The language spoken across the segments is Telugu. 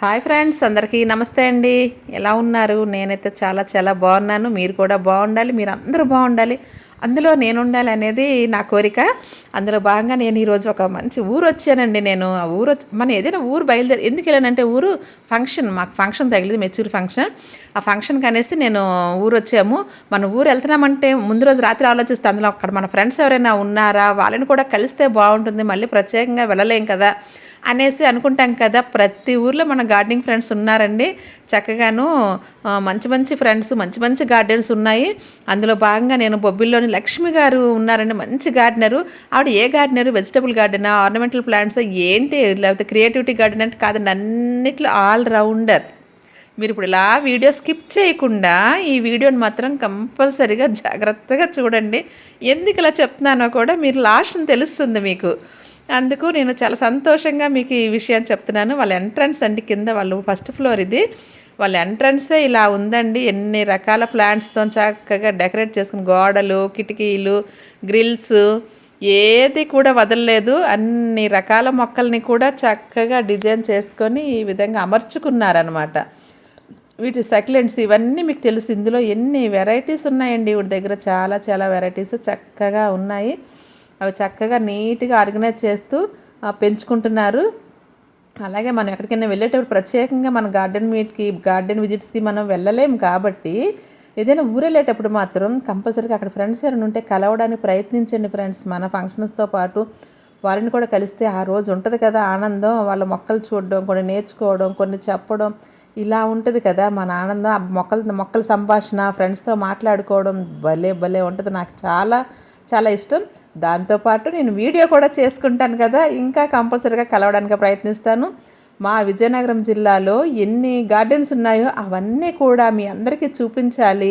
హాయ్ ఫ్రెండ్స్ అందరికీ నమస్తే అండి. ఎలా ఉన్నారు? నేనైతే చాలా చాలా బాగున్నాను. మీరు కూడా బాగుండాలి మీరు అందరూ బాగుండాలి. అందులో నేను ఉండాలి అనేది నా కోరిక. అందులో భాగంగా నేను ఈరోజు ఒక మంచి ఊరు వచ్చానండి నేను. ఆ ఊరు వచ్చి మన ఏదైనా ఊరు బయలుదేరి ఎందుకు వెళ్ళానంటే ఊరు ఫంక్షన్ మాకు ఫంక్షన్ తగిలింది మెచ్యూర్ ఫంక్షన్. ఆ ఫంక్షన్కి అనేసి నేను ఊరు వచ్చాము. మన ఊరు వెళ్తున్నామంటే ముందు రోజు రాత్రి ఆలోచిస్తే అందులో అక్కడ మన ఫ్రెండ్స్ ఎవరైనా ఉన్నారా? వాళ్ళని కూడా కలిస్తే బాగుంటుంది. మళ్ళీ ప్రత్యేకంగా వెళ్ళలేం కదా. అనేసి అనుకుంటాం కదా ప్రతి ఊర్లో మన గార్డెనింగ్ ఫ్రెండ్స్ ఉన్నారండి. చక్కగాను మంచి మంచి ఫ్రెండ్స్ మంచి మంచి గార్డెన్స్ ఉన్నాయి. అందులో భాగంగా నేను బొబ్బిల్లోని లక్ష్మి గారు ఉన్నారండి మంచి గార్డెనరు. ఆవిడ ఏ గార్డెనరు? వెజిటబుల్ గార్డెనా? Ornamental plants? ఏంటి? లేకపోతే క్రియేటివిటీ గార్డెన్ అంటే కాదండి అన్నిట్లో ఆల్ రౌండర్. మీరు ఇప్పుడు ఇలా వీడియో స్కిప్ చేయకుండా ఈ వీడియోని మాత్రం కంపల్సరీగా జాగ్రత్తగా చూడండి. ఎందుకు ఇలా చెప్తున్నానో కూడా మీరు లాస్ట్ తెలుస్తుంది మీకు. అందుకు నేను చాలా సంతోషంగా మీకు ఈ విషయం చెప్తున్నాను. వాళ్ళ ఎంట్రన్స్ అండి కింద వాళ్ళు ఫస్ట్ ఫ్లోర్ ఇది. వాళ్ళ ఎంట్రన్సే ఇలా ఉందండి. ఎన్ని రకాల ప్లాంట్స్తో చక్కగా డెకరేట్ చేసుకుని గోడలు కిటికీలు గ్రిల్స్ ఏది కూడా వదలలేదు. అన్ని రకాల మొక్కల్ని కూడా చక్కగా డిజైన్ చేసుకొని ఈ విధంగా అమర్చుకున్నారనమాట వీటి సక్లెంట్స్ ఇవన్నీ మీకు తెలుసు. ఇందులో ఎన్ని వెరైటీస్ ఉన్నాయండి? వీటి దగ్గర చాలా చాలా వెరైటీస్ చక్కగా ఉన్నాయి. అవి చక్కగా నీట్గా ఆర్గనైజ్ చేస్తూ పెంచుకుంటున్నారు. అలాగే మనం ఎక్కడికైనా వెళ్ళేటప్పుడు ప్రత్యేకంగా మన గార్డెన్ మీట్కి గార్డెన్ విజిట్స్కి మనం వెళ్ళలేం కాబట్టి ఏదైనా ఊరెళ్ళేటప్పుడు మాత్రం కంపల్సరీగా అక్కడ ఫ్రెండ్స్ ఎవరైనా ఉంటే కలవడానికి ప్రయత్నించండి ఫ్రెండ్స్. మన ఫంక్షన్స్తో పాటు వారిని కూడా కలిస్తే ఆ రోజు ఉంటుంది కదా ఆనందం. వాళ్ళ మొక్కలు చూడడం కొన్ని నేర్చుకోవడం కొన్ని చెప్పడం ఇలా ఉంటుంది కదా మన ఆనందం. ఆ మొక్కల మొక్కల సంభాషణ ఫ్రెండ్స్తో మాట్లాడుకోవడం భలే భలే ఉంటుంది. నాకు చాలా చాలా ఇష్టం. దాంతోపాటు నేను వీడియో కూడా చేసుకుంటాను కదా ఇంకా కంపల్సరీగా కలవడానికి ప్రయత్నిస్తాను. మా విజయనగరం జిల్లాలో ఎన్ని గార్డెన్స్ ఉన్నాయో అవన్నీ కూడా మీ అందరికీ చూపించాలి.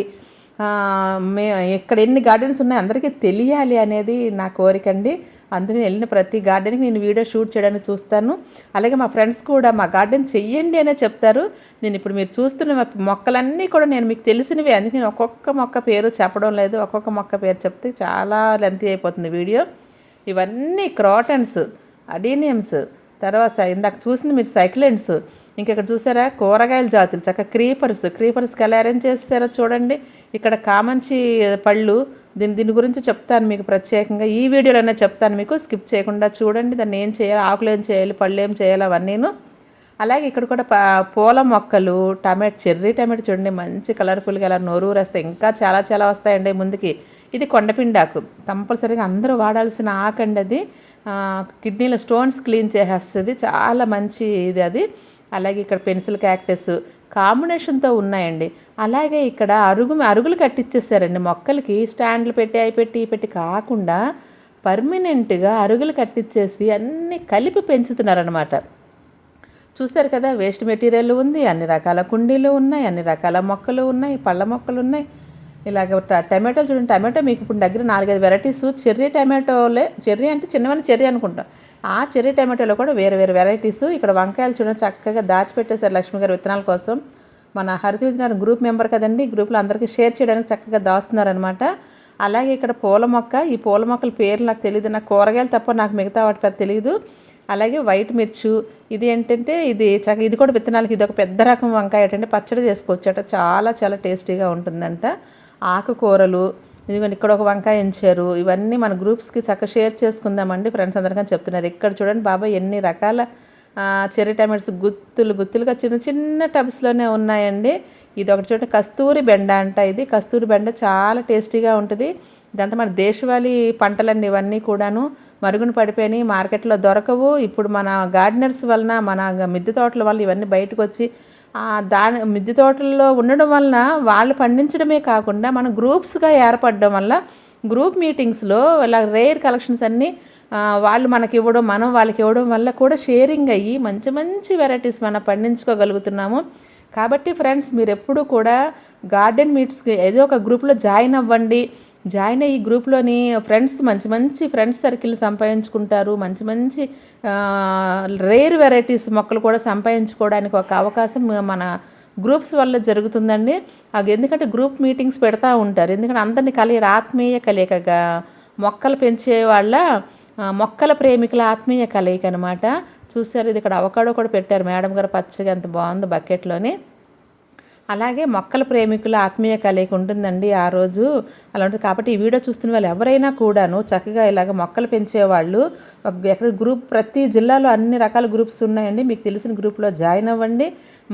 మే ఎక్కడ ఎన్ని గార్డెన్స్ ఉన్నాయో అందరికీ తెలియాలి అనేది నా కోరిక అండి. అందుకని వెళ్ళిన ప్రతి గార్డెన్కి నేను వీడియో షూట్ చేయడానికి చూస్తాను. అలాగే మా ఫ్రెండ్స్ కూడా మా గార్డెన్ చెయ్యండి అనే చెప్తారు. నేను ఇప్పుడు మీరు చూస్తున్న మొక్కలన్నీ కూడా నేను మీకు తెలిసినవి. అందుకే నేను ఒక్కొక్క మొక్క పేరు చెప్పడం లేదు. ఒక్కొక్క మొక్క పేరు చెప్తే చాలా లెంతీ అయిపోతుంది వీడియో. ఇవన్నీ క్రాటన్స్ అడీనియమ్స్ తర్వాత ఇందాక చూసింది మీరు సైక్లెంట్స్ ఇంకెక్కడ చూసారా? కూరగాయల జాతులు. చక్క క్రీపర్స్ క్రీపర్స్కి ఎలా అరేంజ్ చేస్తారో చూడండి. ఇక్కడ కామంచి పళ్ళు. దీని దీని గురించి చెప్తాను మీకు ప్రత్యేకంగా. ఈ వీడియోలోనే చెప్తాను మీకు. స్కిప్ చేయకుండా చూడండి. దాన్ని ఏం చేయాలి? ఆకులు ఏం చేయాలి? పళ్ళు ఏం చేయాలి? అవన్నీను. అలాగే ఇక్కడ కూడా పూల మొక్కలు టమాటో చెర్రీ టమాటో చూడండి. మంచి కలర్ఫుల్గా అలా నోరు వస్తాయి ఇంకా చాలా చాలా వస్తాయండి ముందుకి. ఇది కొండపిండాకు. కంపల్సరీగా అందరూ వాడాల్సిన ఆకండి అది కిడ్నీలో స్టోన్స్ క్లీన్ చేసేస్తుంది. చాలా మంచి ఇది అది. అలాగే ఇక్కడ పెన్సిల్ క్యాక్టస్ కాంబినేషన్తో ఉన్నాయండి. అలాగే ఇక్కడ అరుగు అరుగులు కట్టించేసారండి మొక్కలకి. స్టాండ్లు పెట్టి అవి పెట్టి పెట్టి కాకుండా పర్మనెంట్గా అరుగులు కట్టించేసి అన్నీ కలిపి పెంచుతున్నారనమాట చూశారు కదా వేస్ట్ మెటీరియల్ ఉంది అన్ని రకాల కుండీలు ఉన్నాయి అన్ని రకాల మొక్కలు ఉన్నాయి పళ్ళ మొక్కలు ఉన్నాయి. ఇలాగ టమాటోలు టమాటో చూడండి టమాటో మీకు ఇప్పుడు దగ్గర నాలుగైదు వెరైటీస్ చెర్రీ టమాటోలే చెర్రీ అంటే చిన్నవని చెర్రీ అనుకుంటాం. ఆ చెర్రీ టమాటోలో కూడా వేరే వేరే వెరైటీస్ ఇక్కడ వంకాయలు చూడండి చక్కగా దాచిపెట్టేశారు లక్ష్మి గారు విత్తనాల కోసం. మన హరితి విజయనగరం గ్రూప్ మెంబర్ కదండి గ్రూప్లో అందరికీ షేర్ చేయడానికి చక్కగా దాస్తున్నారనమాట అలాగే ఇక్కడ పూల మొక్క ఈ పూల మొక్కల పేర్లు నాకు తెలియదు నాకు కూరగాయలు తప్ప నాకు మిగతా వాటి పెద్ద తెలియదు అలాగే వైట్ మిర్చు ఇది ఏంటంటే ఇది చక్క ఇది కూడా విత్తనాలకి ఇది ఒక పెద్ద రకం వంకాయ ఏంటంటే పచ్చడి చేసుకోవచ్చు అట చాలా చాలా టేస్టీగా ఉంటుందంట. ఆకుకూరలు ఇదిగోండి ఇక్కడ ఒక వంకాయ ఎంచారు ఇవన్నీ మన గ్రూప్స్కి చక్కగా షేర్ చేసుకుందామండి ఫ్రెండ్స్ అందరికీ చెప్తున్నారు. ఇక్కడ చూడండి బాబాయ్ ఎన్ని రకాల ఆ, చెర్రీ టమాటోస్ గుత్తులు గుత్తులుగా చిన్న చిన్న టబ్స్లోనే ఉన్నాయండి. ఇది ఒకటి చూడండి కస్తూరి బెండ అంట ఇది. కస్తూరి బెండ చాలా టేస్టీగా ఉంటుంది. ఇదంతా మన దేశవాళీ పంటలండి ఇవన్నీ కూడాను. మరుగున పడిపోయినాయి మార్కెట్లో దొరకవు. ఇప్పుడు మన గార్డెనర్స్ వలన మన మిద్దె తోటల వల్ల ఇవన్నీ బయటకు వచ్చి దాని మిద్దె తోటల్లో ఉండడం వలన వాళ్ళు పండించడమే కాకుండా మనం గ్రూప్స్గా ఏర్పడడం వల్ల గ్రూప్ మీటింగ్స్లో ఇలా రేర్ కలెక్షన్స్ అన్నీ వాళ్ళు మనకి ఇవ్వడం మనం వాళ్ళకి ఇవ్వడం వల్ల కూడా షేరింగ్ అయ్యి మంచి మంచి వెరైటీస్ మనం పండించుకోగలుగుతున్నాము. కాబట్టి ఫ్రెండ్స్ మీరు ఎప్పుడు కూడా గార్డెన్ మీట్స్కి ఏదో ఒక గ్రూప్లో జాయిన్ అవ్వండి. జాయిన్ అయ్యి గ్రూప్లోని ఫ్రెండ్స్ మంచి మంచి ఫ్రెండ్స్ సర్కిల్ సంపాదించుకుంటారు. మంచి మంచి రేర్ వెరైటీస్ మొక్కలు కూడా సంపాదించుకోవడానికి ఒక అవకాశం మన గ్రూప్స్ వల్ల జరుగుతుందండి. అది ఎందుకంటే గ్రూప్ మీటింగ్స్ పెడతా ఉంటారు. ఎందుకంటే అందరినీ కలిగి ఆత్మీయ కలియకగా. మొక్కలు పెంచే వాళ్ళ మొక్కల ప్రేమికుల ఆత్మీయ కలయిక అనమాట చూశారు. ఇది ఇక్కడ అవకాడో కూడా పెట్టారు. మేడం గారు పచ్చగా ఎంత బాగుంది బకెట్లోని. అలాగే మొక్కల ప్రేమికుల ఆత్మీయ కలయిక ఉంటుందండి ఆ రోజు. అలా ఉంటుంది కాబట్టి ఈ వీడియో చూస్తున్న వాళ్ళు ఎవరైనా కూడాను చక్కగా ఇలాగ మొక్కలు పెంచేవాళ్ళు. ఎక్కడ గ్రూప్ ప్రతి జిల్లాలో అన్ని రకాల గ్రూప్స్ ఉన్నాయండి. మీకు తెలిసిన గ్రూప్లో జాయిన్ అవ్వండి.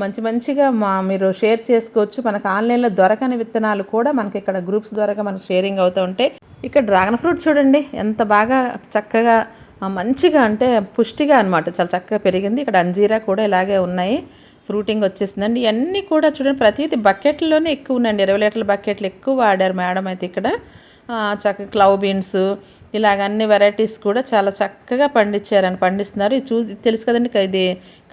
మంచి మంచిగా మా మీరు షేర్ చేసుకోవచ్చు. మనకు ఆన్లైన్లో దొరకని విత్తనాలు కూడా మనకి ఇక్కడ గ్రూప్స్ ద్వారా మనకు షేరింగ్ అవుతూ ఉంటాయి. ఇక్కడ డ్రాగన్ ఫ్రూట్ చూడండి. ఎంత బాగా చక్కగా మంచిగా అంటే పుష్టిగా అనమాట చాలా చక్కగా పెరిగింది. ఇక్కడ అంజీరా కూడా ఇలాగే ఉన్నాయి. ఫ్రూటింగ్ వచ్చేసిందండి. ఇవన్నీ కూడా చూడండి ప్రతిదీ బకెట్లోనే ఎక్కువ ఉన్నాయండి ఇరవై లీటర్ల బకెట్లు ఎక్కువ వాడారు మేడం అయితే ఇక్కడ. చక్కగా క్లవ్ బీన్స్ ఇలాగ అన్ని వెరైటీస్ కూడా చాలా చక్కగా పండించారని పండిస్తున్నారు. ఇది చూ తెలుసు కదండి ఇది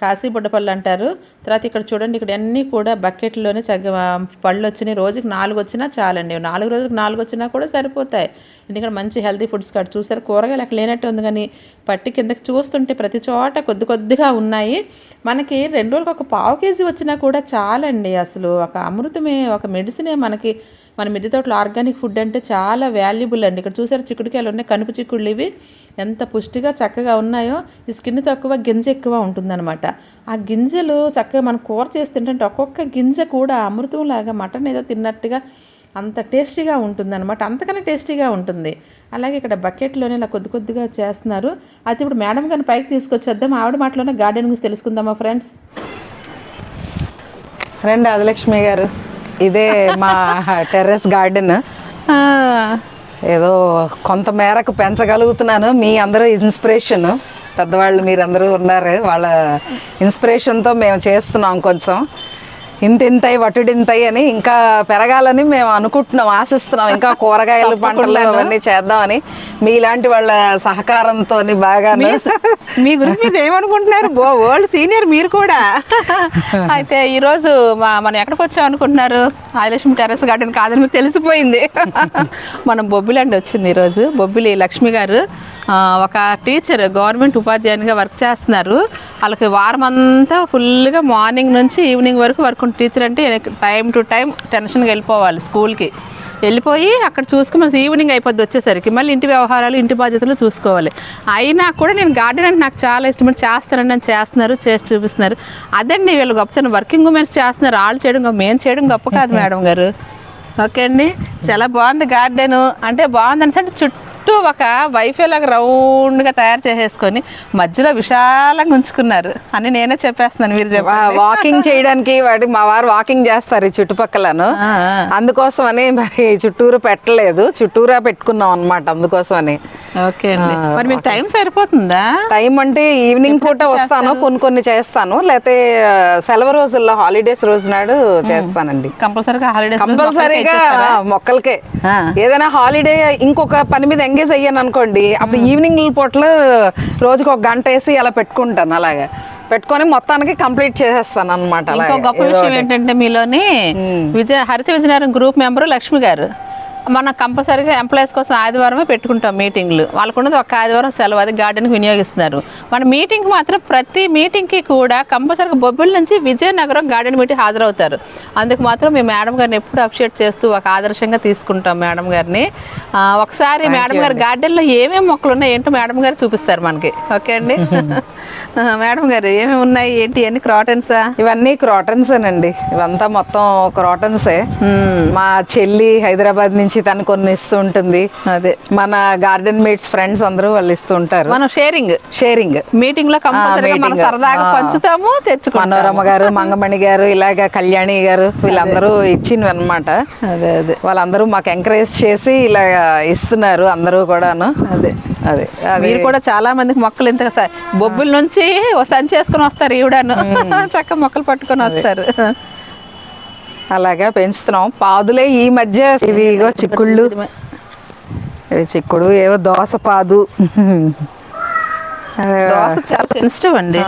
కాశీ బుడ్డపళ్ళు అంటారు. తర్వాత ఇక్కడ చూడండి ఇక్కడ అన్నీ కూడా బకెట్లోనే చక్కగా పళ్ళు వచ్చినాయి. రోజుకి నాలుగు వచ్చినా చాలండి. నాలుగు రోజులకు నాలుగు వచ్చినా కూడా సరిపోతాయి. ఎందుకంటే మంచి హెల్తీ ఫుడ్స్ కాదు. చూసారు కూరగాయలు అక్కడ లేనట్టు ఉంది కానీ పట్టి కిందకి చూస్తుంటే ప్రతి చోట కొద్ది కొద్దిగా ఉన్నాయి. మనకి రెండు రోజులకు ఒక పావు కేజీ వచ్చినా కూడా చాలండి. అసలు ఒక అమృతమే ఒక మెడిసినే మనకి మన మిద్దె తోటలో ఆర్గానిక్ ఫుడ్ అంటే చాలా వాల్యుబుల్ అండి. ఇక్కడ చూసారు చిక్కుడుకాయలు ఉన్నాయి కనుపు చిక్కుడులు ఇవి. ఎంత పుష్టిగా చక్కగా ఉన్నాయో. ఈ స్కిన్ తక్కువ గింజ ఎక్కువ ఉంటుందన్నమాట. ఆ గింజలు చక్కగా మనం కూర చేసి తింటే ఒక్కొక్క గింజ కూడా అమృతంలాగా మటన్ ఏదో తిన్నట్టుగా అంత టేస్టీగా ఉంటుందన్నమాట. అంతకన్నా టేస్టీగా ఉంటుంది. అలాగే ఇక్కడ బకెట్లోనే ఇలా కొద్ది కొద్దిగా చేస్తున్నారు. అయితే ఇప్పుడు మేడం గారిని పైకి తీసుకొచ్చేద్దాం. ఆవిడ మాటలోనే గార్డెన్ గురించి తెలుసుకుందామా ఫ్రెండ్స్? రండి ఆదిలక్ష్మి గారు. ఇదే మా టెర్రస్ గార్డెన్. ఏదో కొంత మేరకు పెంచగలుగుతున్నాను. మీ అందరూ ఇన్స్పిరేషన్. పెద్దవాళ్ళు మీరందరూ ఉన్నారు. వాళ్ళ ఇన్స్పిరేషన్తో మేము చేస్తున్నాం కొంచెం. ఇంత ఇంతయి వటుడింతయి అని ఇంకా పెరగాలని మేము అనుకుంటున్నాం ఆశిస్తున్నాం. ఇంకా కూరగాయలు పంటలు అవన్నీ చేద్దామని. మీలాంటి వాళ్ళ సహకారంతో బాగా మీ గురించి ఏమనుకుంటున్నారు? వరల్డ్ సీనియర్ మీరు కూడా. అయితే ఈ రోజు మా మనం ఎక్కడికి వచ్చాం అనుకుంటున్నారు? ఆదిలక్ష్మి టెర్రస్ గార్డెన్ కాదని మీకు తెలిసిపోయింది. మనం బొబ్బిలండి వచ్చింది ఈరోజు. బొబ్బిలి లక్ష్మి గారు ఒక టీచర్ గవర్నమెంట్ ఉపాధ్యాయునిగా వర్క్ చేస్తున్నారు. వాళ్ళకి వారం అంతా ఫుల్గా మార్నింగ్ నుంచి ఈవినింగ్ వరకు వర్క్ ఉంటుంది. టీచర్ అంటే టైం టు టైం టెన్షన్గా వెళ్ళిపోవాలి స్కూల్కి. వెళ్ళిపోయి అక్కడ చూసుకుని మనకి ఈవినింగ్ అయిపోద్ది వచ్చేసరికి మళ్ళీ ఇంటి వ్యవహారాలు ఇంటి బాధ్యతలు చూసుకోవాలి. అయినా కూడా నేను గార్డెన్ అంటే నాకు చాలా ఇష్టం. చేస్తానండి అని చేస్తున్నారు చేసి చూపిస్తున్నారు. అదండి వీళ్ళు గొప్పతనం వర్కింగ్ ఉమెన్స్ చేస్తున్నారు. వాళ్ళు చేయడం మేము చేయడం గొప్ప కాదు మేడం గారు. ఓకే అండి? చాలా బాగుంది గార్డెను. అంటే బాగుందని అంటే చుట్టూ ఒక వైఫై లాగా రౌండ్గా తయారు చేసేసుకొని మధ్యలో విశాలంగా ఉంచుకున్నారు. అని నేనే చెప్పేస్తున్నాను మీరు వాకింగ్ చేయడానికి వాడి మా వారు వాకింగ్ చేస్తారు ఈ చుట్టుపక్కలను. ఆ. అందుకోసమని మరి చుట్టూరు పెట్టలేదు చుట్టూరా పెట్టుకున్నాం అన్నమాట అందుకోసమని. ఓకే అండి. మరి మీకు టైం సరిపోతుందా? టైం అంటే ఈవినింగ్ పూట వస్తాను కొన్ని కొన్ని చేస్తాను లేకపోతే సెలవు రోజుల్లో హాలిడేస్ రోజు నాడు చేస్తానండి. కంపల్సరీగా హాలిడేస్ కంపల్సరీగా మొక్కలకే. ఏదైనా హాలిడే ఇంకొక పని మీద ఎంగేజ్ అయ్యాను అనుకోండి అప్పుడు ఈవినింగ్ పూటలు రోజుకి ఒక గంట వేసి అలా పెట్టుకుంటాను అలాగా. పెట్టుకొని మొత్తానికి కంప్లీట్ చేసేస్తాను అనమాట గొప్ప విషయం ఏంటంటే మీలోని విజయ హరిత విజయనగరం గ్రూప్ మెంబరు లక్ష్మి గారు. మనం కంపల్సరీగా ఎంప్లాయీస్ కోసం ఆదివారమే పెట్టుకుంటాం మీటింగ్లు. వాళ్ళకున్నది ఒక ఆదివారం సెలవు అది గార్డెన్కి వినియోగిస్తున్నారు. మన మీటింగ్ మాత్రం ప్రతి మీటింగ్కి కూడా కంపల్సరీగా బొబ్బిల నుంచి విజయనగరం గార్డెన్ మీటింగ్ హాజరవుతారు. అందుకు మాత్రం మేము మేడం గారిని ఎప్పుడు అప్రిషియేట్ చేస్తూ ఒక ఆదర్శంగా తీసుకుంటాం మేడం గారిని. ఒకసారి మేడం గారి గార్డెన్లో ఏమేమి మొక్కలు ఉన్నాయి ఏంటో మేడం గారు చూపిస్తారు మనకి. ఓకే అండి? మేడం గారు ఏమేమి ఉన్నాయి? ఏంటి? అన్ని క్రాటన్సా ఇవన్నీ క్రాటన్స్ అండి ఇవంతా మొత్తం క్రాటన్సే మా చెల్లి హైదరాబాద్ నుంచి తను కొన్ని ఇస్తూ ఉంటుంది అదే. మన గార్డెన్ మేట్స్ ఫ్రెండ్స్ అందరూ వాళ్ళు ఇస్తూ ఉంటారు. మనం షేరింగ్ షేరింగ్ మీటింగ్లో మనం. సరదాగా. పంచుతాము తెచ్చుకుంటాము. మనోరమ గారు మంగమణి గారు ఇలాగ కళ్యాణి గారు వీళ్ళందరూ ఇచ్చినవి అనమాట అదే అదే. వాళ్ళందరూ మాకు ఎంకరేజ్ చేసి ఇలా ఇస్తున్నారు అందరూ కూడాను. అదే. అదే. మీరు కూడా చాలా మందికి మొక్కలు ఇంత బొబ్బుల నుంచి ఓ సంచి వేసుకొని వస్తారు ఈవిడను. చక్క మొక్కలు పట్టుకొని వస్తారు. అలాగా పెంచుతున్నాం. పాదులే ఈ మధ్య ఇవి ఇగో చిక్కుళ్ళు. ఇవి చిక్కుడు ఏవో దోస పాదు. దోస చాలా సెన్సిటివ్ అండి.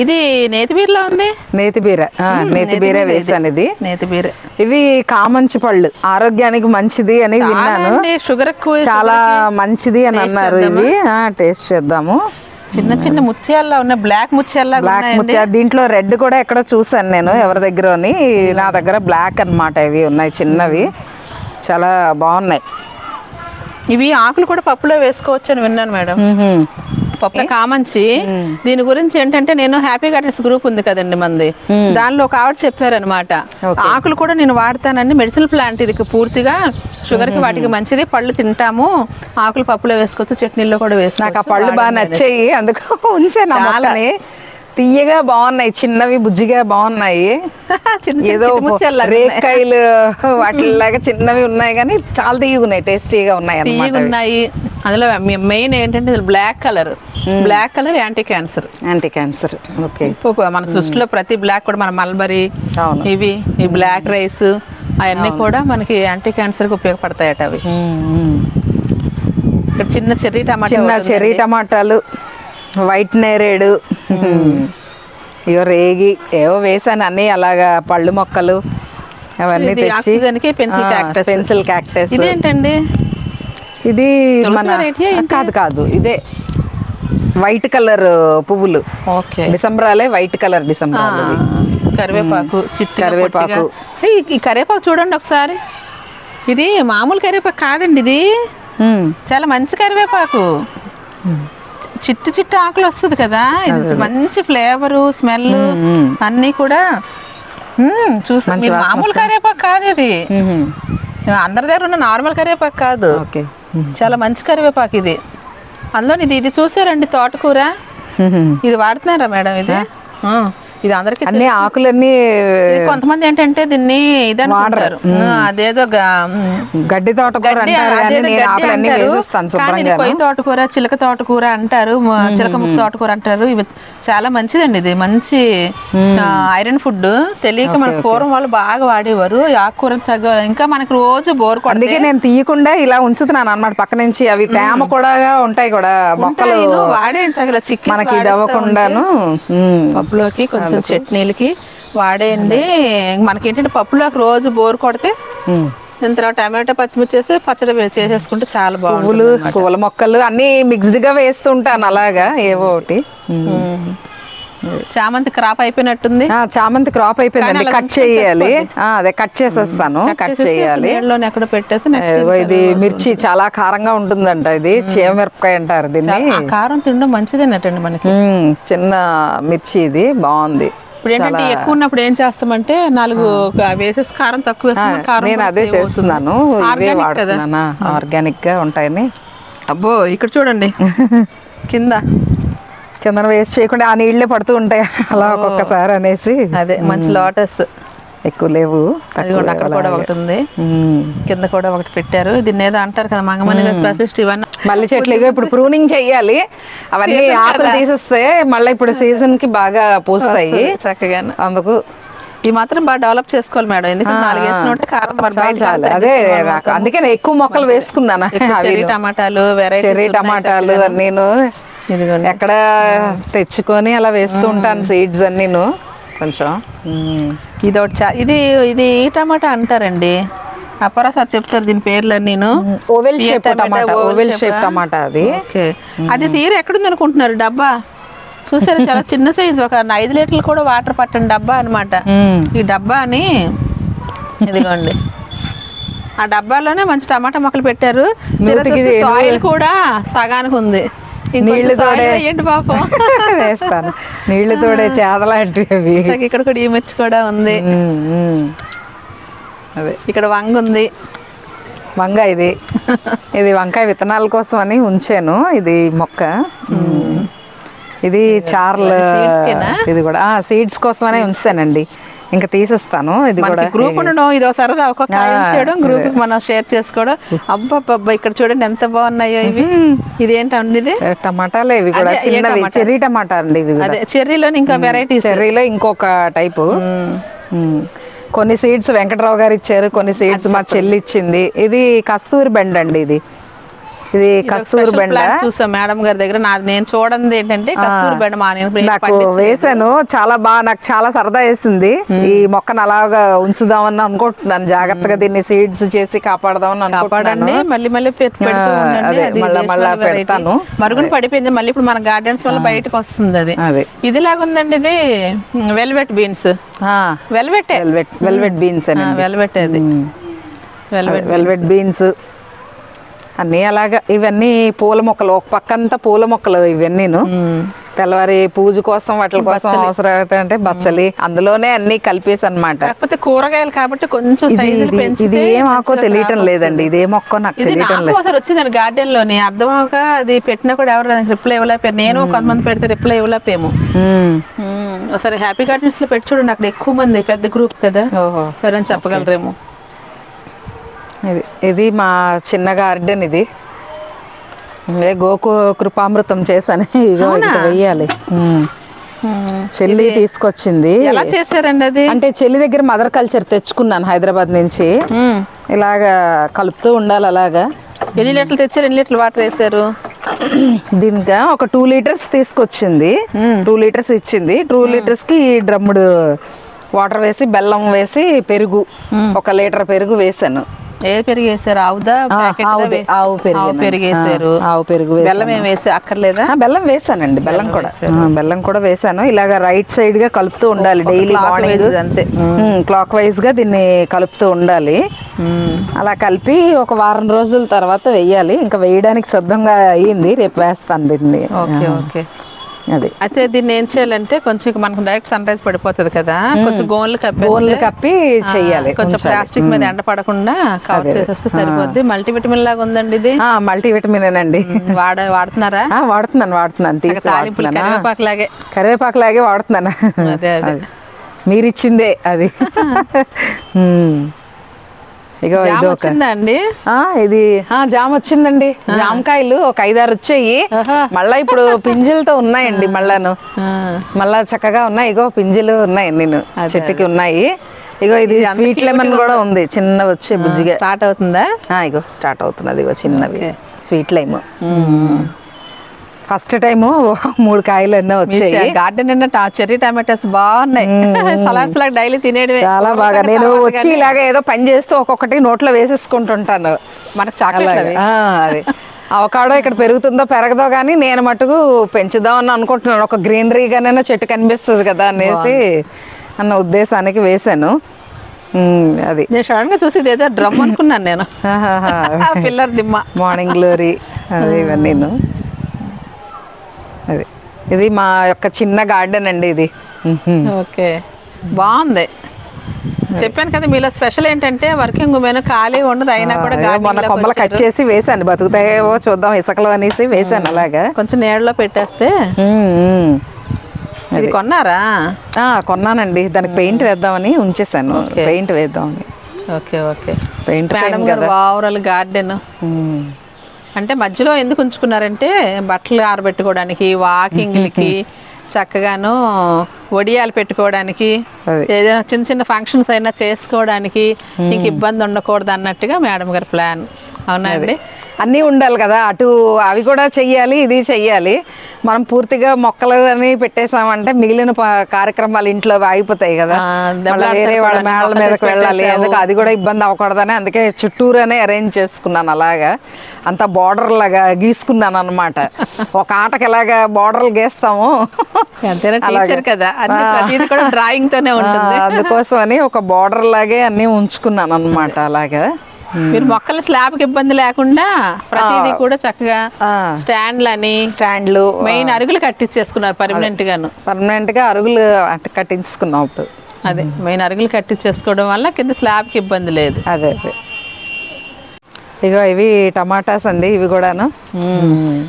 ఇది నేతి బీరలో ఉంది? నేతి బీర. ఆ, నేతి బీర వేసాను ఇది. నేతి బీర. ఇవి కామంచి పళ్ళు. ఆరోగ్యానికి మంచిది అని విన్నాను. షుగర్ చాలా మంచిది అని అన్నారు ఇవి. టేస్ట్ చేద్దాము. చిన్న చిన్న ముత్యాల్లో ఉన్న బ్లాక్ ముత్యాల్లో బ్లాక్ ముత్య దీంట్లో రెడ్ కూడా ఎక్కడో చూసాను నేను ఎవరి దగ్గరని. నా దగ్గర బ్లాక్ అన్నమాట ఇవి ఉన్నాయి చిన్నవి. చాలా బాగున్నాయి. ఇవి ఆకులు కూడా పప్పులో వేసుకోవచ్చు అని విన్నాను మేడం. పప్పుల కామంచి దీని గురించి ఏంటంటే నేను హ్యాపీ గార్డెన్స్ గ్రూప్ ఉంది కదండి మంది. దానిలో ఒక ఆవిడ చెప్పారనమాట. ఆకులు కూడా నేను వాడతానండి మెడిసిన్ ప్లాంట్ ఇది పూర్తిగా. షుగర్కి వాటికి మంచిది పళ్ళు తింటాము. ఆకులు పప్పులో వేసుకోవచ్చు చట్నీల్లో కూడా వేసుకోవచ్చు నాకు ఆ పళ్ళు బాగా నచ్చాయి అందుకు ఉంచాను తీయగా బాగున్నాయి చిన్నవి బుజ్జిగా బాగున్నాయి. ఏదో రేక్కాయలు వాటిలాగా చిన్నవి ఉన్నాయి కానీ చాలా తీయగా ఉన్నాయి టేస్టీగా ఉన్నాయి ఉన్నాయి అందులో మెయిన్ ఏంటంటే black colour. Black colour anti cancer. Anti cancer. Okay. మన సృష్టిలో ప్రతి బ్లాక్ కూడా మన మల్బరీ. ఇవి ఈ బ్లాక్ రైస్ అవన్నీ కూడా మనకి యాంటీ క్యాన్సర్కి ఉపయోగపడతాయట అవి. ఇక్కడ చిన్న చెర్రీ టమాటా చిన్న చెర్రీ. టమాటాలు. వైట్ నేరేడు. ఇగో రేగి ఏవో వేసాను అన్ని అలాగా పళ్ళు మొక్కలు అవన్నీ తెచ్చి. పెన్సిల్ క్యాక్టస్ ఇదేంటండి? ఇది మన? కాదు కాదు. ఇదే వైట్ కలర్ పువ్వులు. ఓకే. డిసెంబరాలే వైట్ కలర్ డిసెంబర్ కరివేపాకు చిట్టి కరివేపాకు. ఈ కరివేపాకు చూడండి ఒకసారి. ఇది మామూలు కరివేపాకు కాదండి ఇది. చాలా మంచి కరివేపాకు. చిట్టు చిట్టు ఆకులు వస్తుంది కదా? ఇది మంచి ఫ్లేవరు స్మెల్ అన్నీ కూడా చూసి మామూలు కరివేపాకు కాదు ఇది. అందరి దగ్గర ఉన్న నార్మల్ కరివేపాకు కాదు. చాలా మంచి కరివేపాకు ఇది. అందులో ఇది ఇది చూసారండి తోటకూర? ఇది వాడుతున్నారా మేడం ఇది? ఇది అందరికి అన్ని ఆకులన్నీ కొంతమంది ఏంటంటే దీన్ని ఇది అనుకుంటారు. ఆ, అదేదో గడ్డి తోట కూర గడ్డి అంటారు కానీ అదేదో నేను గడ్డి ఆకులన్నీ అంటారు. వేసిస్తాను కానీ ఇది శుభ్రంగా కొయ్య తోటకూర చిలక తోటకూర అంటారు చిలక ముక్క తోటకూర అంటారు. ఇవి చాలా మంచిదండి ఇది. మంచి ఐరన్ ఫుడ్. తెలియక మన పూర్వం వాళ్ళు బాగా వాడేవారు. ఆకుకూర చక్కగా ఇంకా మనకి రోజు బోర్ అందుకే నేను తీయకుండా ఇలా ఉంచుతున్నాను అన్నమాట పక్క నుంచి. అవి తేమ కూడా ఉంటాయి కూడా మొక్కలు వాడేయండి చక్కగా. చిక్కి మనకి ఇది అవ్వకుండాను. పప్పులోకి కొంచెం చట్నీలకి వాడేయండి. మనకి ఏంటంటే పప్పులోకి రోజు బోర్ కొడితే తర్వాత టమాటో పచ్చిమిర్చి వేసి పచ్చడి చేసేసుకుంటే చాలా పువ్వులు బాగుంటుంది పువ్వుల మొక్కలు అన్ని మిక్స్డ్గా వేస్తుంటాను అలాగా ఏవో ఒకటి. చామంతి క్రాప్ అయిపోయినట్టుంది. ఆ, చామంతి క్రాప్ అయిపోయిందండి. అలా కట్ చేయాలి. ఆ, అదే కట్ చేసేస్తాను. కట్ చేయాలి. ఎక్కడ పెట్టేసి ఇది మిర్చి చాలా కారంగా ఉంటుందంట ఇది. చీమమిరపకాయ అంటారు దీన్ని. కారం తినడం మంచిదేనటండి మనకి. చిన్న మిర్చి ఇది. బాగుంది. ఇప్పుడు ఏంటంటే ఎక్కువ ఉన్నప్పుడు ఏం చేస్తామంటే నాలుగు వేసేసి కారం తక్కువ నేను అదే. చేస్తున్నాను. ఆర్గానిక్గా ఉంటాయని. అబ్బో ఇక్కడ చూడండి. కింద. కింద వేస్ట్ చేయకుండా ఆ నీళ్ళే పడుతూ ఉంటాయి. అలా ఒక్కొక్కసారి అనేసి. అదే మంచి లోటస్. ఎక్కువ లేవు. అక్కడ కూడా ఒకటి ఉంది. కింద కూడా ఒకటి పెట్టారు. దీన్ని ఏదో అంటారు కదా మంగమణి స్పెషలిస్ట్ ఇవన్నీ. మళ్ళీ చెట్లు ఇప్పుడు ప్రూనింగ్ చెయ్యాలి. అవన్నీ ఆకులు తీసేస్తే మళ్ళీ ఇప్పుడు సీజన్కి బాగా పూస్తాయి. చక్కగాను. అందుకు ఈ మాత్రం బాగా డెవలప్ చేసుకోవాలి మేడం. ఎందుకంటే నాలుగు వేసిన ఉంటే కారం మరి అదే అందుకే నేను ఎక్కువ మొక్కలు వేసుకున్నాను టమాటాలు వెరైటీ టమాటాలు నేను ఎక్కడ తెచ్చుకొని అలా వేస్తూ ఉంటాను సీడ్స్ అన్నీను. కొంచెం. ఇది ఒకటి ఇది ఇది ఈ టమాటా అంటారండి. అపరా సార్ చెప్తారు దీని పేర్లు నేను ఓవెల్ షేప్ టమాటా ఓవెల్ షేప్ టమాటా అది. ఓకే. అది తీరు ఎక్కడుంది అనుకుంటున్నారు డబ్బా. చూసారు చాలా చిన్న సైజు. ఒక ఐదు లీటర్లు కూడా వాటర్ పట్టని డబ్బా అన్నమాట. ఉమ్. ఈ డబ్బాని ఇదిగోండి. ఆ డబ్బాలోనే మంచి టమాటా మొక్కలు పెట్టారు. సాయిల్ కూడా సగానికి ఉంది. నీళ్ళు నీళ్ళు తోడే. ఏంటి పాపం. వేస్తాను. నీళ్ళు తోడే చేదలాంటివి అవి. ఇక్కడ కూడా ఈ మిర్చి కూడా ఉంది. అదే. ఇక్కడ వంగ ఉంది. వంకాయ ఇది. ఇది వంకాయ విత్తనాల కోసం అని ఉంచాను. ఇది మొక్క. ఇది చార్ల? ఇది కూడా. సీడ్స్ కోసమనే ఉంచానండి. ఇంకా తీసేస్తాను ఇది కూడా గ్రూప్ ఉండడం ఇదో సరదా ఒక్కొక్క కాయం చేయడం గ్రూప్ మనం షేర్ చేసుకోవడం. అబ్బబ్బబ్బా ఇక్కడ చూడండి ఎంత బాగున్నాయో ఇవి. ఇది ఏంటండి ఇది? టమాటాలు ఇవి కూడా చిన్నవి? చెర్రీ టమాటా అండి ఇవి అదే చెర్రీలోని ఇంకా వెరైటీస్ చెర్రీలో ఇంకొక టైపు. కొన్ని సీడ్స్ వెంకటరావు గారు ఇచ్చారు కొన్ని సీడ్స్ మా చెల్లి ఇచ్చింది. ఇది కస్తూరి బెండ్ అండి ఇది. ఇది కస్తూరి బెండ. చూసాం మేడం గారి దగ్గర. నేను చూడండి ఏంటంటే కస్తూరి బెండ మా నాకు వేసాను. చాలా బాగా నాకు చాలా సరదా వేసింది. ఈ మొక్కను అలాగా ఉంచుదామని అనుకుంటున్నాను. జాగ్రత్తగా దీన్ని సీడ్స్ చేసి కాపాడదామని అనుకుంటున్నాను. కాపాడండి. మళ్ళీ మళ్ళీ మళ్ళా మళ్ళా. పెడతాను. మరుగున పడిపోయింది. మళ్ళీ ఇప్పుడు మన గార్డెన్స్ వల్ల బయటకు వస్తుంది అది. ఇది లాగుందండి ఇది velvet beans velvet velvet velvet beans అని వెల్వెట్ అది. వెల్వెట్ వెల్వెట్ బీన్స్ అన్నీ అలాగా ఇవన్నీ పూల మొక్కలు ఒక పక్కంతా పూల మొక్కలు ఇవన్నీను. తెల్లవారి పూజ కోసం వాటి కోసం అవసరం అంటే బచ్చలి. అందులోనే అన్ని కలిపేసి అనమాట కాకపోతే కూరగాయలు కాబట్టి కొంచెం ఇది ఏం ఆకో తెలియటం లేదండి. ఇది ఏ మొక్క నాకు తెలియటం లేదు. ఒకసారి వచ్చిందండి గార్డెన్లోని అర్థం అవక అది పెట్టినా కూడా ఎవరు రిప్లై ఇవ్వలేపారు నేను కొంతమంది పెడితే రిప్లై ఇవ్వలేపేమో. ఒకసారి హ్యాపీ గార్డెన్స్లో పెట్టి చూడండి అక్కడ ఎక్కువ మంది పెద్ద గ్రూప్ కదా. ఓహో. ఎవరైనా చెప్పగలరేమో. ఇది ఇది మా చిన్న గార్డెన్ ఇది. గోకు కృపామృతం చేశాను. ఇగో ఇక వెయ్యాలి. చెల్లి తీసుకొచ్చింది. ఎలా చేశారండి అది? అంటే చెల్లి దగ్గర మదర్ కల్చర్ తెచ్చుకున్నాను హైదరాబాద్ నుంచి. ఇలాగా కలుపుతూ ఉండాలి అలాగా. ఎన్ని లీటర్లు తెచ్చారు? ఎన్ని లీటర్లు వాటర్ వేసారు దీనికి ఒక టూ లీటర్స్ తీసుకొచ్చింది. టూ లీటర్స్ ఇచ్చింది. టూ లీటర్స్కి ఈ డ్రమ్ముడు వాటర్ వేసి బెల్లం వేసి పెరుగు. ఒక లీటర్ పెరుగు వేసాను ఏ పెరుగు వేసారు ఆవుదా ఆవు పెరుగు ఆవు పెరుగు వేసారు ఆవు పెరుగు. బెల్లం ఏం వేసి అక్కర్లేదా? బెల్లం వేసానండి బెల్లం కూడా. బెల్లం కూడా వేసాను. ఇలాగ రైట్ సైడ్గా కలుపుతూ ఉండాలి డైలీ మార్నింగ్ అంతే. క్లాక్ వైజ్గా దీన్ని కలుపుతూ ఉండాలి. అలా కలిపి ఒక వారం రోజుల తర్వాత వెయ్యాలి ఇంకా వేయడానికి సిద్ధంగా అయ్యింది రేపు వేస్తాను దీన్ని. Okay okay. అది. అయితే దీన్ని ఏం చేయాలంటే కొంచెం మనకు డైరెక్ట్ సన్ రైజ్ పడిపోతుంది కదా కొంచెం గోన్లు కప్పేస్తే, గోన్లు కప్పి ఆ, చెయ్యాలి కొంచెం ప్లాస్టిక్ మీద ఎండ పడకుండా కవర్ చేసేస్తే సరిపోద్ది. మల్టీవిటమిన్ లాగా ఉందండి ఇది? మల్టీ విటమిన్ అండి. వాడ వాడుతున్నారా? వాడుతున్నాను వాడుతున్నాను. తీసి కరివేపాకు లాగే కరివేపాకు లాగే వాడుతున్నాను. అదే అదే. మీరిచ్చిందే అది. ఇగో ఇది ఒక వచ్చిందా అండి ఆ, ఇది ఆ, జామ వచ్చిందండి. జామకాయలు ఒక ఐదారు వచ్చాయి. మళ్ళా ఇప్పుడు పింజిలతో ఉన్నాయండి మళ్ళాను. మళ్ళా చక్కగా ఉన్నాయి. ఇగో పింజిలు ఉన్నాయి నేను. చెట్టుకి ఉన్నాయి. ఇగో ఇది స్వీట్ లెమన్ కూడా ఉంది. చిన్న వచ్చే బుజ్జిగా. స్టార్ట్ అవుతుందా? ఆ, ఇగో స్టార్ట్ అవుతున్నది. ఇగో చిన్నవి. Sweet lime. ఫస్ట్ టైం మూడు కాయలు అన్నీ వచ్చాయి. గార్డెన్ నిన్న చెర్రీ టమాటోస్ బాగున్నాయి. సలాడ్స్ లాగా డైలీ తినేటివే చాలా బాగా. నేను వచ్చి ఇలాగ ఏదో పని చేస్తూ ఒక్కొక్కటి నోట్లో వేసేసుకుంటుంటాను. మనకు చాక్లెట్ అదే. అవకాడో ఇక్కడ పెరుగుతుందో పెరగదో కానీ నేను మటుకు పెంచుదాం అని అనుకుంటున్నాను. ఒక గ్రీనరీగానైనా చెట్టు కనిపిస్తుంది కదా అనేసి అన్న ఉద్దేశానికి వేశాను. అది. నేను సడన్గా చూసి ఇదేదో డ్రమ్ అనుకున్నాను నేను. పిల్లర్ దిమ్మ. మార్నింగ్ గ్లోరీ అది ఇవన్నీ అది. ఇది మా యొక్క చిన్న గార్డెన్ అండి ఇది. ఓకే. బాగుంది. చెప్పాను కదా మీలో స్పెషల్ ఏంటంటే వర్కింగ్ ఉమెన్ ఖాళీ ఉండదు అయినా కూడా మొన్న కొమ్మలు కట్. చేసి వేసాను బతుకుతాయేవో చూద్దాం ఇసుకలో అనేసి వేసాను అలాగా. కొంచెం నీడలో పెట్టేస్తే. ఇది కొన్నారా? కొన్నానండి. దానికి పెయింట్ వేద్దామని ఉంచేసాను పెయింట్ వేద్దామని. Okay okay. పెయింట్ మేడం గారు ఓవరాల్ గార్డెన్. అంటే మధ్యలో ఎందుకు ఉంచుకున్నారంటే బట్టలు ఆరబెట్టుకోవడానికి వాకింగ్లకి చక్కగాను వడియాలు పెట్టుకోవడానికి. ఏదైనా చిన్న చిన్న ఫంక్షన్స్ అయినా చేసుకోవడానికి ఇంక ఇబ్బంది ఉండకూడదు అన్నట్టుగా మేడం గారి ప్లాన్. అవునా అండి? అన్నీ ఉండాలి కదా అటు అవి కూడా చెయ్యాలి ఇది చెయ్యాలి. మనం పూర్తిగా మొక్కలు అని పెట్టేసామంటే మిగిలిన కార్యక్రమాలు ఇంట్లో ఆగిపోతాయి కదా. మళ్ళీ వేరే వాళ్ళ మేళ్ళ మీదకి వెళ్ళాలి. అందుకే అది కూడా ఇబ్బంది అవ్వకూడదని అందుకే చుట్టూరనే అరేంజ్ చేసుకున్నాను అలాగా. అంత బార్డర్ లాగా గీసుకున్నాను అనమాట ఒక ఆటకి ఎలాగా బార్డర్లు గీస్తాము. కదా. డ్రాయింగ్ తోనే ఉంటుంది. ఆ, అందుకోసమని ఒక బార్డర్ లాగే అన్ని ఉంచుకున్నాను అనమాట అలాగా. మీరు మొక్కల స్లాబ్కి ఇబ్బంది లేకుండా ప్రతిదీ కూడా చక్కగా స్టాండ్లని స్టాండ్లు మెయిన్ అరుగులు కట్టించేసుకున్నారు పర్మనెంట్ గాను పర్మనెంట్గా అరుగులు కట్టించుకున్నాం ఇప్పుడు. అదే మెయిన్ అరుగులు కట్టించేసుకోవడం వల్ల కింద స్లాబ్కి ఇబ్బంది లేదు. అదే అదే. ఇగో ఇవి టమాటాస్ అండి ఇవి కూడాను.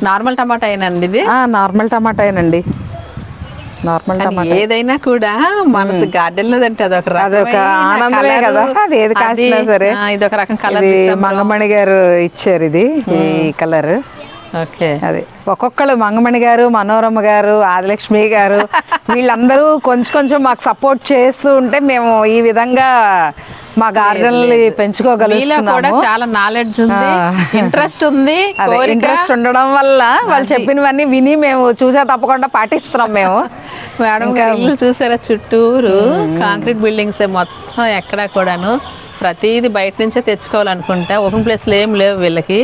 నార్మల్ టమాటా అయినండి ఇది? నార్మల్ టమాటాయేనండి నార్మల్ ఏదైనా కూడా మన గార్డెన్లో అంటే అదొక అదొక ఆనందమే. కదా. అది ఏది కాసినా సరే. ఆ, ఇదొక రకం కలర్ ఇది మంగమణి గారు ఇచ్చారు ఇది ఈ కలర్. ఓకే. అది ఒక్కొక్కరు మంగమణి గారు మనోరమ గారు ఆదిలక్ష్మి గారు వీళ్ళందరూ కొంచెం కొంచెం మాకు సపోర్ట్ చేస్తూ ఉంటే మేము ఈ విధంగా మా కూడా పెంచుకోగలుగుతున్నాము చాలా నాలెడ్జ్ ఉంది. ఇంట్రెస్ట్ ఉంది ఇంట్రెస్ట్ ఉండడం వల్ల వాళ్ళు చెప్పినవన్నీ విని మేము చూసా తప్పకుండా పాటిస్తున్నాం మేము. మేడం ఇల్లు చూసారా చుట్టూరు? కాంక్రీట్ బిల్డింగ్స్ మొత్తం ఎక్కడా కూడాను. ప్రతిదీ బయట నుంచే తెచ్చుకోవాలనుకుంటా. ఓపెన్ ప్లేస్లు ఏం లేవు వీళ్ళకి.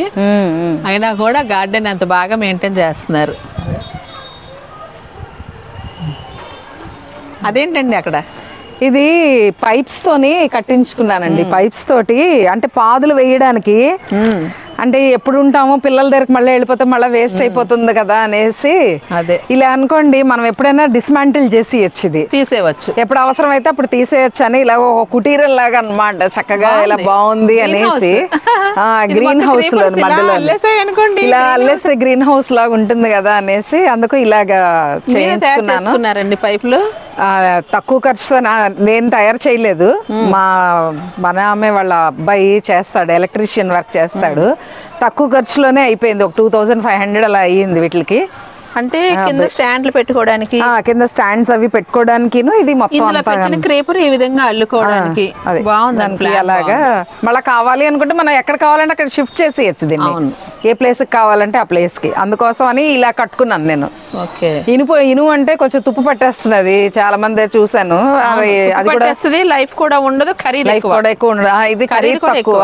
అయినా కూడా గార్డెన్ అంత బాగా మెయింటైన్ చేస్తున్నారు. అదేంటండి అక్కడ? ఇది పైప్స్ తోని కట్టించుకున్నానండి. పైప్స్ తోటి అంటే పాదులు వేయడానికి అంటే ఎప్పుడు ఉంటామో పిల్లల దగ్గరికి మళ్ళీ వెళ్ళిపోతే మళ్ళీ వేస్ట్ అయిపోతుంది కదా అనేసి. అదే. ఇలా అనుకోండి మనం ఎప్పుడైనా డిస్మాంటిల్ చేసి ఇది. తీసేవచ్చు ఎప్పుడు అవసరం అయితే అప్పుడు తీసేయచ్చు అని ఇలా ఒక కుటీరం లాగా అన్నమాట చక్కగా ఇలా బాగుంది. అనేసి. గ్రీన్ హౌస్లో మధ్యలో ఇలా అల్లేస్తే గ్రీన్ హౌస్ లాగా ఉంటుంది కదా అనేసి అందుకు ఇలాగా చేయించుకున్నాను. పైపులు? ఆ, తక్కువ ఖర్చుతో నేను తయారు చేయలేదు. మా మన ఆమె వాళ్ళ అబ్బాయి చేస్తాడు ఎలక్ట్రీషియన్ వర్క్ చేస్తాడు. తక్కువ ఖర్చులోనే అయిపోయింది. ఒక టూ థౌజండ్ ఫైవ్ హండ్రెడ్ అలా అయ్యింది వీటికి. అంటే కింద స్టాండ్లు పెట్టుకోవడానికి. కింద స్టాండ్స్ అవి పెట్టుకోవడానికి ఇది మొత్తం క్రేపర్ ఈ విధంగా అల్లుకోవడానికి? బాగుందండి అలాగా మళ్ళీ కావాలి అనుకుంటే మనం ఎక్కడ కావాలంటే అక్కడ షిఫ్ట్ చేసేయచ్చు దీన్ని. ఏ ప్లేస్కి కావాలంటే ఆ ప్లేస్కి అందుకోసం అని ఇలా కట్టుకున్నాను నేను. ఇనుపు ఇనుము అంటే కొంచెం తుప్పు పట్టేస్తున్నది. చాలా మంది చూసాను అది కూడా లైఫ్ కూడా ఉండదు ఖరీదు ఎక్కువ. కూడా ఎక్కువ ఉండదు. ఇది ఖరీదు తక్కువ.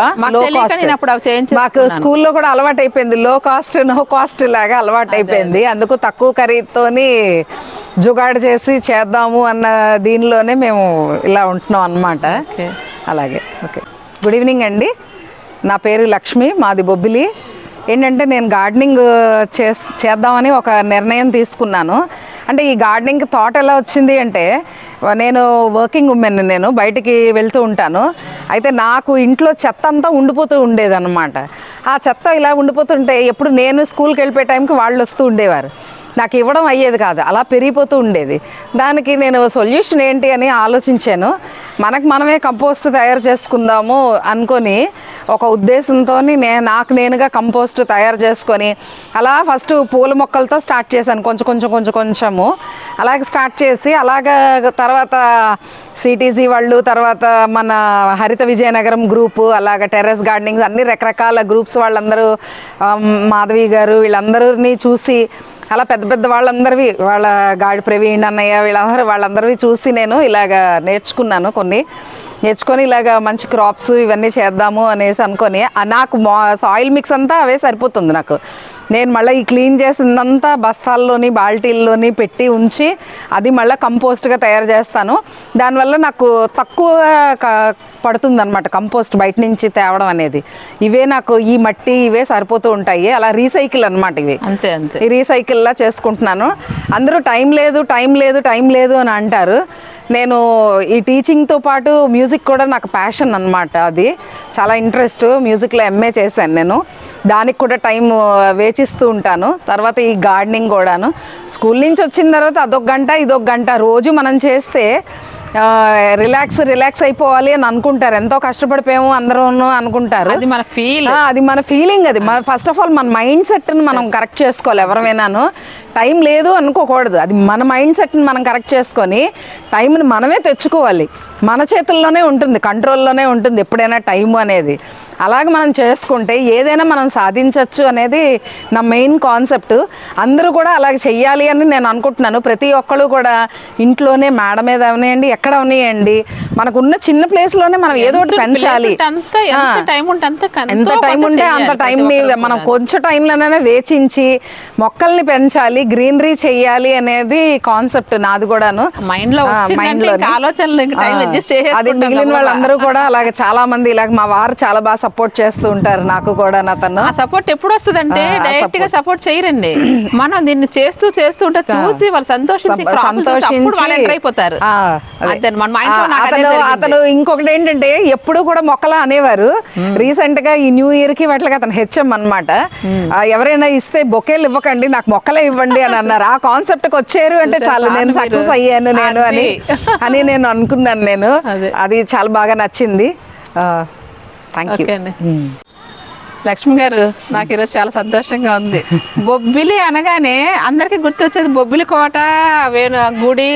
మాకు స్కూల్లో కూడా అలవాటు అయిపోయింది లో కాస్ట్ నో కాస్ట్ లాగా అలవాటు అయిపోయింది అందుకు తక్కువ ఖరీదుతోని జుగాడు చేసి చేద్దాము అన్న దీనిలోనే మేము ఇలా ఉంటున్నాం అన్నమాట. ఓకే. అలాగే ఓకే. గుడ్ ఈవినింగ్ అండి. నా పేరు లక్ష్మి మాది బొబ్బిలి. ఏంటంటే నేను గార్డెనింగ్ చేస్ చేద్దామని ఒక నిర్ణయం తీసుకున్నాను. అంటే ఈ గార్డెనింగ్ థాట్ ఎలా వచ్చింది అంటే నేను వర్కింగ్ ఉమెన్ నేను బయటికి వెళ్తూ ఉంటాను. అయితే నాకు ఇంట్లో చెత్త అంతా ఉండిపోతూ ఉండేదన్నమాట. ఆ చెత్త ఇలా ఉండిపోతుంటే ఎప్పుడు నేను స్కూల్కి వెళ్ళిపోయే టైంకి వాళ్ళు వస్తూ ఉండేవారు. నాకు ఇవ్వడం అయ్యేది కాదు. అలా పెరిగిపోతూ ఉండేది. దానికి నేను సొల్యూషన్ ఏంటి అని ఆలోచించాను. మనకు మనమే కంపోస్ట్ తయారు చేసుకుందాము అనుకొని ఒక ఉద్దేశంతో నేను నాకు నేనుగా కంపోస్ట్ తయారు చేసుకొని అలా ఫస్ట్ పూల మొక్కలతో స్టార్ట్ చేశాను. కొంచెం కొంచెం కొంచెం కొంచెము. అలాగే స్టార్ట్ చేసి అలాగా తర్వాత సిటీజీ వాళ్ళు తర్వాత మన హరిత విజయనగరం గ్రూపు అలాగ టెర్రస్ గార్డెనింగ్స్ అన్ని రకరకాల గ్రూప్స్ వాళ్ళందరూ మాధవి గారు వీళ్ళందరినీ చూసి అలా పెద్ద పెద్ద వాళ్ళందరివి వాళ్ళ గాడి ప్రవీణ్ అన్నయ్య వీళ్ళందరూ వాళ్ళందరివి చూసి నేను ఇలాగ నేర్చుకున్నాను కొన్ని. నేర్చుకొని ఇలాగ మంచి క్రాప్స్ ఇవన్నీ చేద్దాము అనేసి అనుకొని నాకు మా సాయిల్ మిక్స్ అంతా అవే సరిపోతుంది నాకు. నేను మళ్ళీ ఈ క్లీన్ చేసిందంతా బస్తాల్లోని బాల్టీల్లోని పెట్టి ఉంచి అది మళ్ళీ కంపోస్ట్గా తయారు చేస్తాను. దానివల్ల నాకు తక్కువ పడుతుంది అనమాట కంపోస్ట్ బయట నుంచి తేవడం అనేది. ఇవే నాకు ఈ మట్టి ఇవే సరిపోతూ ఉంటాయి. అలా రీసైకిల్ అన్నమాట ఇవి. అంతే అంతే. ఈ రీసైకిల్లా చేసుకుంటున్నాను. అందరూ టైం లేదు టైం లేదు టైం లేదు అని అంటారు. నేను ఈ టీచింగ్తో పాటు మ్యూజిక్ కూడా నాకు ప్యాషన్ అన్నమాట అది. చాలా ఇంట్రెస్ట్ మ్యూజిక్లో ఎంఏ చేశాను నేను. దానికి కూడా టైం వేచిస్తూ ఉంటాను. తర్వాత ఈ గార్డెనింగ్ కూడాను. స్కూల్ నుంచి వచ్చిన తర్వాత అదొక గంట ఇదొక గంట. రోజు మనం చేస్తే రిలాక్స్ రిలాక్స్ అయిపోవాలి అని అనుకుంటారు. ఎంతో కష్టపడిపోయాము అందరూ అనుకుంటారు. అది మన ఫీల్ అది మన ఫీలింగ్ అది. మన ఫస్ట్ ఆఫ్ ఆల్ మన మైండ్ సెట్ని మనం కరెక్ట్ చేసుకోవాలి ఎవరైనాను టైం లేదు అనుకోకూడదు. అది మన మైండ్ సెట్ని మనం కరెక్ట్ చేసుకొని టైంని మనమే తెచ్చుకోవాలి. మన చేతుల్లోనే ఉంటుంది కంట్రోల్లోనే ఉంటుంది ఎప్పుడైనా టైం అనేది. అలాగే మనం చేసుకుంటే ఏదైనా మనం సాధించవచ్చు అనేది నా మెయిన్ కాన్సెప్ట్. అందరూ కూడా అలాగే చెయ్యాలి అని నేను అనుకుంటున్నాను. ప్రతి ఒక్కళ్ళు కూడా ఇంట్లోనే మేడ మీద అవనియండి ఎక్కడ అవనియండి. మనకున్న చిన్న ప్లేస్లోనే మనం ఏదో ఒకటి పెంచాలి. ఎంత. టైం ఉంటే అంత ఎంత టైం ఉంటే అంత టైం మనం కొంచెం టైంలోనే వేచించి మొక్కల్ని పెంచాలి గ్రీనరీ చెయ్యాలి అనేది కాన్సెప్ట్ నాది కూడాను. మైండ్లో లోనే. ఇంకా ఆలోచనలు అది మిగిలిన వాళ్ళందరూ కూడా. అలాగే చాలా మంది ఇలాగ మా వారు చాలా బాగా సపోర్ట్ చేస్తూ ఉంటారు నాకు కూడా అతను ఆ సపోర్ట్ ఎప్పుడు వస్తుందంటే ఆ, ఆ డైరెక్ట్గా సపోర్ట్ చేయరండి. మనం దీన్ని చేస్తూ చేస్తూ ఉంటే చూసి వాళ్ళు సంతోషించి ని అదే. అతను ఇంకొకటి ఏంటంటే ఎప్పుడు కూడా మొక్కలు అనేవారు. రీసెంట్గా ఈ న్యూ ఇయర్కి వాటికి అతను హెచ్ఎం అనమాట ఎవరైనా ఇస్తే బొకేలు ఇవ్వకండి నాకు మొక్కలే ఇవ్వండి అని అన్నారు. ఆ కాన్సెప్ట్కి వచ్చారు అంటే చాలు నేను సక్సెస్ అయ్యాను నేను అని. అని నేను అనుకున్నాను నేను. అదే. అది చాలా బాగా నచ్చింది. థ్యాంక్ యూ అండి. లక్ష్మి గారు నాకు ఈరోజు చాలా సంతోషంగా ఉంది. బొబ్బిలి అనగానే అందరికీ గుర్తొచ్చేది బొబ్బిలి కోట వేణు గుడి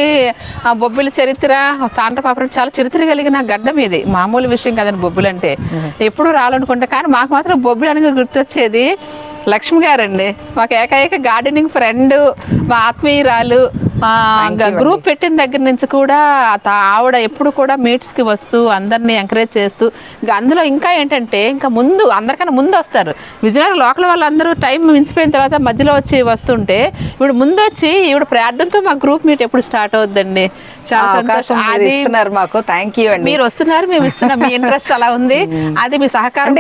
ఆ బొబ్బిలి చరిత్ర తాండ్రపాపురం చాలా చరిత్ర కలిగిన గడ్డం ఇది. మామూలు విషయం కదండి బొబ్బిలి అంటే ఎప్పుడు రావాలనుకుంటా కానీ మాకు మాత్రం బొబ్బిలి అనగా గుర్తొచ్చేది లక్ష్మి గారండి. మాకు ఏకైక గార్డెనింగ్ ఫ్రెండ్ మా ఆత్మీయురాలు గ్రూప్ పెట్టిన దగ్గర నుంచి కూడా ఆవిడ ఎప్పుడు కూడా మీట్స్కి వస్తూ అందరినీ ఎంకరేజ్ చేస్తూ ఇంకా అందులో ఇంకా ఏంటంటే ఇంకా ముందు అందరికన్నా ముందు వస్తారు. విజయనగరం లోకల్ వాళ్ళందరూ టైం మించిపోయిన తర్వాత మధ్యలో వచ్చి వస్తుంటే ఇప్పుడు ముందు వచ్చి ఇప్పుడు ప్రార్థనతో మా గ్రూప్ మీట్ ఎప్పుడు స్టార్ట్ అవుద్దండి. చాలా మాకు. థ్యాంక్ యూ అండి. మీరు వస్తున్నారు మేము ఇస్తున్నాం మీ ఇంట్రెస్ట్ అలా ఉంది. అది మీ సహకారం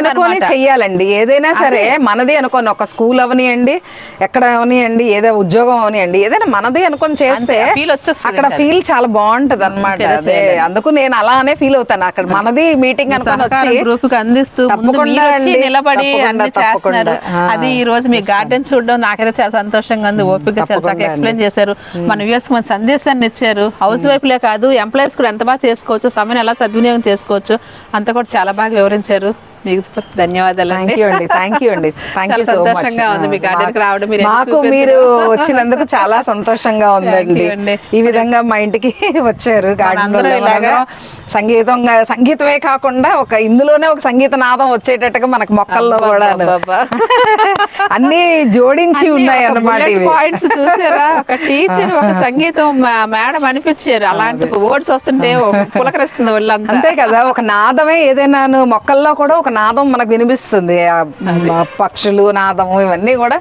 అనుకొని. చెయ్యాలండి. ఏదైనా సరే. మనది అనుకోని ఒక స్కూల్ అవనియండి ఎక్కడ అవనియండి ఏదో ఉద్యోగం అవనియండి ఏదైనా మనది అనుకొని చేస్తే అక్కడ. ఫీల్ చాలా బాగుంటది అనమాట అదే అందుకు నేను అలానే ఫీల్ అవుతాను. అక్కడ మనది మీటింగ్ అనుకొని వచ్చి గ్రూప్కి అందిస్తూ నిలబడి అది ఈ రోజు మీ గార్డెన్ చూడడం నాకైతే చాలా సంతోషంగా ఉంది. ఓపిక చాలా చక్కగా ఎక్స్ప్లెయిన్ చేశారు. మన వ్యూస్ మన సందేశాన్ని ఇచ్చారు. హౌస్ వైఫ్ లే కాదు ఎంప్లాయీస్ కూడా ఎంత బాగా చేసుకోవచ్చు సమయం ఎలా సద్వినియోగం చేసుకోవచ్చు అంత కూడా చాలా బాగా వివరించారు. మీకు ధన్యవాదాలు థ్యాంక్ యూ అండి థ్యాంక్ యూ అండి. థ్యాంక్ యూ సో మచ్ రావడం, మీరు మాకు. మీరు వచ్చినందుకు చాలా సంతోషంగా ఉందండి. ఈ విధంగా మా ఇంటికి వచ్చారు గార్డెన్ సంగీతం సంగీతమే కాకుండా ఒక ఇందులోనే ఒక సంగీత నాదం వచ్చేటట్టుగా మనకు మొక్కల్లో కూడా. అన్ని జోడించి ఉన్నాయి అన్నమాట పాయింట్స్ చూసారా? ఒక టీచర్ ఒక సంగీతం మేడం అనిపించారు. అలాంటి వర్డ్స్ వస్తుంటే పులకరిస్తుంది ఒళ్ళంతా. అంతే కదా ఒక నాదమే ఏదైనా మొక్కల్లో కూడా ఒక నాదం మనకు వినిపిస్తుంది. పక్షులు నాదము ఇవన్నీ కూడా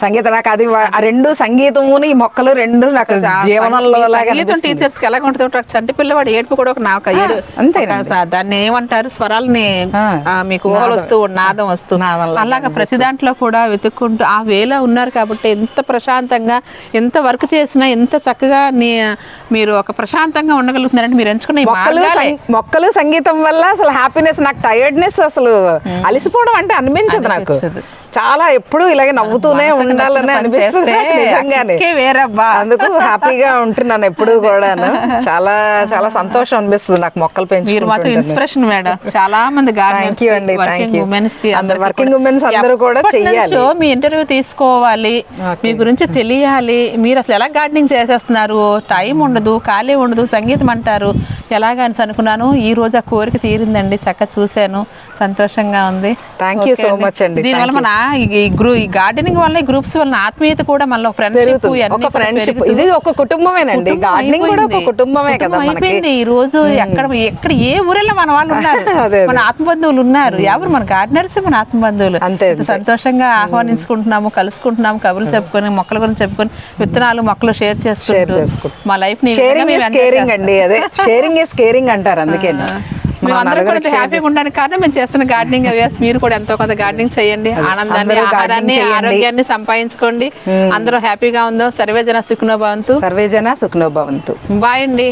సంగీత నాకు అది ఆ రెండు సంగీతముని ఈ మొక్కలు రెండు నాకు జీవనంలో సంగీతం. టీచర్స్కి ఎలా ఉంటుంది చంటి పిల్లవాడు ఏడుపు కూడా ఒక నాకు ఏడు. స- దాన్ని ఏమంటారు? స్వరాలని మీకు ఊహలు వస్తూ నాదం. వస్తూ నాదం లాగా అలాగా ప్రతి దాంట్లో కూడా వెతుక్కుంటూ ఆ వేలో ఉన్నారు కాబట్టి ఎంత ప్రశాంతంగా ఎంత వర్క్ చేసినా ఎంత చక్కగా మీరు ఒక ప్రశాంతంగా ఉండగలుగుతున్నారంటే మీరు ఎంచుకున్న మొక్కలు సంగీతం వల్ల అసలు హ్యాపీనెస్ నాకు టైర్డ్నెస్ అసలు అలిసిపోవడం అంటే అనిపించదు. నాకు. చాలా ఎప్పుడు ఇలాగే నవ్వుతూనే ఉండాలని అనిపిస్తుంది నిజంగానే. వేరబ్బా. అందుకు హ్యాపీగా ఉంటున్నాను ఎప్పుడు కూడాను. చాలా చాలా సంతోషం అనిపిస్తుంది నాకు మొక్కలు మీరు మాత్రం ఇన్స్పిరేషన్ మేడం. చాలా మంది థ్యాంక్ యూ అండి థ్యాంక్ యూ వర్కింగ్ ఉమెన్స్ అందరూ కూడా. చెయ్యాలి. మీ ఇంటర్వ్యూ తీసుకోవాలి. మీ గురించి తెలియాలి. మీరు అసలు ఎలా గార్డెనింగ్ చేసేస్తున్నారు? టైం ఉండదు ఖాళీ ఉండదు సంగీతం అంటారు. ఎలాగని అనుకున్నాను. ఈ రోజు ఆ కోరిక తీరిందండి. చక్కగా చూశాను. సంతోషంగా ఉంది. You ఓకే so much అండి. దీనివల్ల మన ఈ- గ్రూ ఈ గార్డెనింగ్ వల్ల గ్రూప్స్ వల్ల ఆత్మీయత కూడా మనలో ఫ్రెండ్షిప్ ఒక ఫ్రెండ్షిప్ ఇది ఒక కుటుంబమేనండి. గార్డెనింగ్ కూడా ఒక కుటుంబమే కదా అయిపోయింది. ఈ రోజు ఎక్కడ ఎక్కడ ఏ ఊరెళ్ళో మన వాళ్ళు ఉన్నారు. మన ఆత్మబంధువులు ఉన్నారు. ఎవరు? మన గార్డెనర్స్ మన ఆత్మబంధువులు. అంతే, సంతోషంగా ఆహ్వానించుకుంటున్నాము కలుసుకుంటున్నాము కబుర్లు చెప్పుకొని మొక్కల గురించి చెప్పుకొని విత్తనాలు మొక్కలు షేర్ చేసుకుంటూ. మా లైఫ్ని షేరింగ్ అండి అదే. షేరింగ్ ఇస్ కేరింగ్ అంటారు అందుకే. హ్యాపీగా ఉండడానికి కారణం మేము చేస్తున్న గార్డెనింగ్ అవేస్ మీరు కూడా ఎంతో కొంత గార్డెనింగ్ చేయండి. ఆనందాన్ని ఆహారాన్ని. ఆరోగ్యాన్ని సంపాదించుకోండి. అందరూ హ్యాపీగా ఉందో సర్వే జన సుఖనో భవంతు. సర్వేజన సుఖనోభవంతు బాయ్ అండి.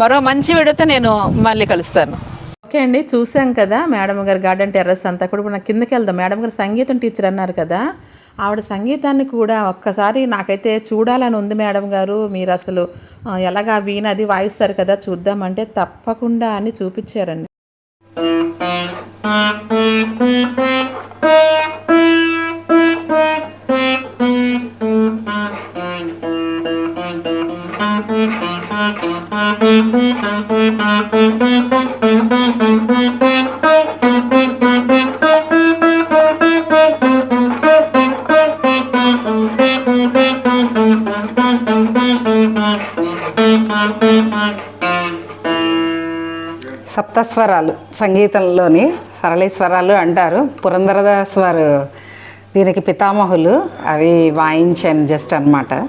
మరో మంచి వీడియోతో నేను మళ్ళీ కలుస్తాను. ఓకే అండి చూసాం కదా మేడం గారి గార్డెన్ టెర్రస్ అంతా కూడా నాకు కిందకి వెళ్దాం. మేడం గారు సంగీతం టీచర్ అన్నారు కదా. ఆవిడ సంగీతాన్ని కూడా ఒక్కసారి నాకైతే చూడాలని ఉంది మేడం గారు. మీరు అసలు ఎలాగా వీణ అది వాయిస్తారు కదా చూద్దామంటే తప్పకుండా అని చూపించారండి. సప్తస్వరాలు సంగీతంలోని సరళీస్వరాలు అంటారు. పురంధరదాస్ వారు దీనికి పితామహులు. అవి వాయించాను జస్ట్ అన్నమాట.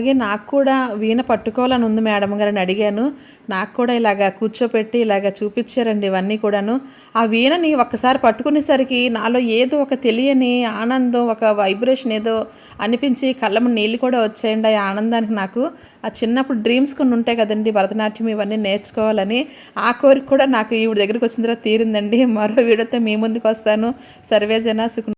అలాగే నాకు కూడా వీణ పట్టుకోవాలని ఉంది మేడం గారిని అడిగాను. నాకు కూడా ఇలాగా కూర్చోపెట్టి ఇలాగా చూపించారండి ఇవన్నీ కూడాను. ఆ వీణని ఒక్కసారి పట్టుకునేసరికి నాలో ఏదో ఒక తెలియని ఆనందం ఒక వైబ్రేషన్ ఏదో అనిపించి కళ్ళము నీళ్ళు కూడా వచ్చాయండి ఆ ఆనందానికి నాకు. ఆ చిన్నప్పుడు డ్రీమ్స్ కొన్ని ఉంటాయి కదండి భరతనాట్యం ఇవన్నీ నేర్చుకోవాలని. ఆ కోరిక కూడా నాకు ఈవిడ దగ్గరికి వచ్చిన తర్వాత తీరిందండి. మరో వీడియోతో మీ ముందుకు వస్తాను. సర్వేజన సుఖ